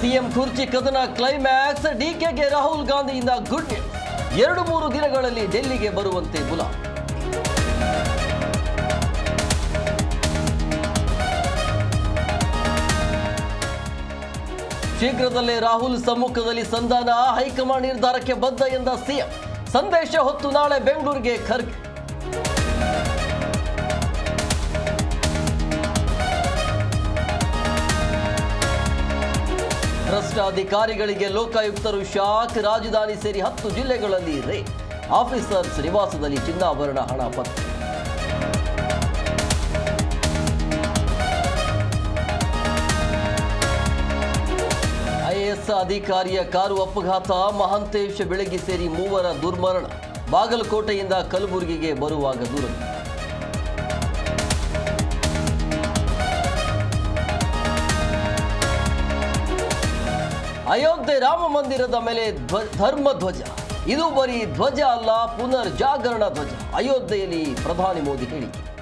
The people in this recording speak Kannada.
ಸಿಎಂ ಕುರ್ಚಿ ಕದನ ಕ್ಲೈಮ್ಯಾಕ್ಸ್ ಡಿಕೆಗೆ ರಾಹುಲ್ ಗಾಂಧಿಯಿಂದ ಗುಡ್ ನ್ಯೂಸ್ ಎರಡು ಮೂರು ದಿನಗಳಲ್ಲಿ ಡೆಲ್ಲಿಗೆ ಬರುವಂತೆ ಬುಲಾ ಶೀಘ್ರದಲ್ಲೇ ರಾಹುಲ್ ಸಮ್ಮುಖದಲ್ಲಿ ಸಂಧಾನ, ಹೈಕಮಾಂಡ್ ನಿರ್ಧಾರಕ್ಕೆ ಬದ್ಧ ಎಂದ ಸಿಎಂ. ಸಂದೇಶ ಹೊತ್ತು ನಾಳೆ ಬೆಂಗಳೂರಿಗೆ ಖರ್ಗೆ. ಭ್ರಷ್ಟ ಅಧಿಕಾರಿಗಳಿಗೆ ಲೋಕಾಯುಕ್ತರು ಶಾಕ್, ರಾಜಧಾನಿ ಸೇರಿ ಹತ್ತು ಜಿಲ್ಲೆಗಳಲ್ಲಿ ರೇ ಆಫೀಸರ್ಸ್ ನಿವಾಸದಲ್ಲಿ ಚಿನ್ನಾಭರಣ ಹಣ ಪತ್ತೆ. ಐಎಎಸ್ ಅಧಿಕಾರಿಯ ಕಾರು ಅಪಘಾತ, ಮಹಂತೇಶ್ ಬೆಳಗ್ಗೆ ಸೇರಿ ಮೂವರ ದುರ್ಮರಣ. ಬಾಗಲಕೋಟೆಯಿಂದ ಕಲಬುರಗಿಗೆ ಬರುವಾಗ ದುರಂತ. ಅಯೋಧ್ಯೆ ರಾಮ ಮಂದಿರದ ಮೇಲೆ ಧರ್ಮ ಧ್ವಜ. ಇದು ಬರೀ ಧ್ವಜ ಅಲ್ಲ ಪುನರ್ ಜಾಗರಣ ಧ್ವಜ. ಅಯೋಧ್ಯೆಯಲ್ಲಿ ಪ್ರಧಾನಿ ಮೋದಿ ಹೇಳಿಕೆ